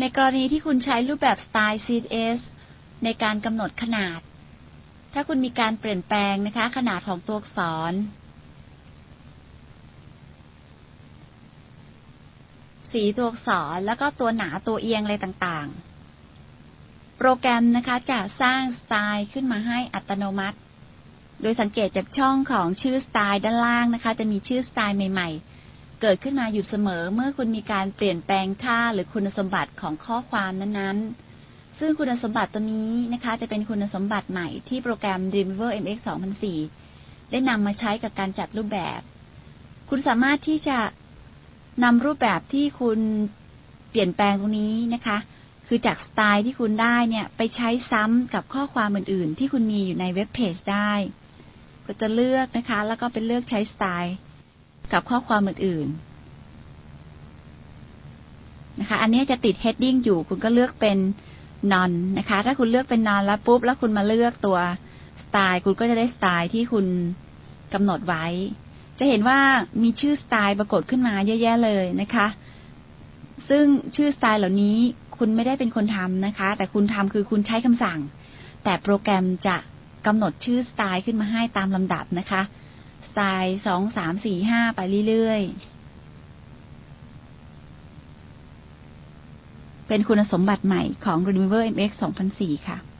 ในกรณีที่คุณใช้รูปแบบ Style CSS ในการกำหนดขนาด ถ้าคุณมีการเปลี่ยนแปลงนะคะ ขนาดของตัวอักษร สีตัวอักษร แล้วก็ตัวหนาตัวเอียงอะไรต่างๆ โปรแกรมนะคะจะสร้างสไตล์ขึ้นมาให้อัตโนมัติ โดยสังเกตจากช่องของชื่อสไตล์ด้านล่างนะคะ จะมีชื่อสไตล์ใหม่ ๆ เกิดขึ้นมาอยู่เสมอเมื่อคุณมีการเปลี่ยนแปลงค่าหรือคุณสมบัติของข้อความนั้นๆ ซึ่งคุณสมบัติตัวนี้นะคะ จะเป็นคุณสมบัติใหม่ที่โปรแกรม Dreamweaver MX 2004 ได้นำมาใช้กับการจัดรูปแบบ คุณสามารถที่จะนำรูปแบบที่คุณเปลี่ยนแปลงตรงนี้นะคะ คือจากสไตล์ที่คุณได้เนี่ยไปใช้ซ้ำกับข้อความอื่นๆ ที่คุณมีอยู่ในเว็บเพจได้ ก็จะเลือกนะคะ แล้วก็เป็นเลือกใช้สไตล์ กับข้อความอื่นๆนะคะ อันนี้จะติด heading อยู่ คุณก็เลือกเป็น non นะคะ ถ้าคุณเลือกเป็น non แล้วปุ๊บ แล้วคุณมาเลือกตัวสไตล์ คุณก็จะได้สไตล์ที่คุณกำหนดไว้ จะเห็นว่ามีชื่อสไตล์ปรากฏขึ้นมาเยอะแยะเลยนะคะ ซึ่งชื่อสไตล์เหล่านี้คุณไม่ได้เป็นคนทำนะคะ แต่คุณทำคือคุณใช้คำสั่ง แต่โปรแกรมจะกำหนดชื่อสไตล์ขึ้นมาให้ตามลำดับนะคะ สไตล์สองสามสี่ห้าไปเรื่อยๆ เป็นคุณสมบัติใหม่ของ r e m e v e r MX 2004 ค่ะ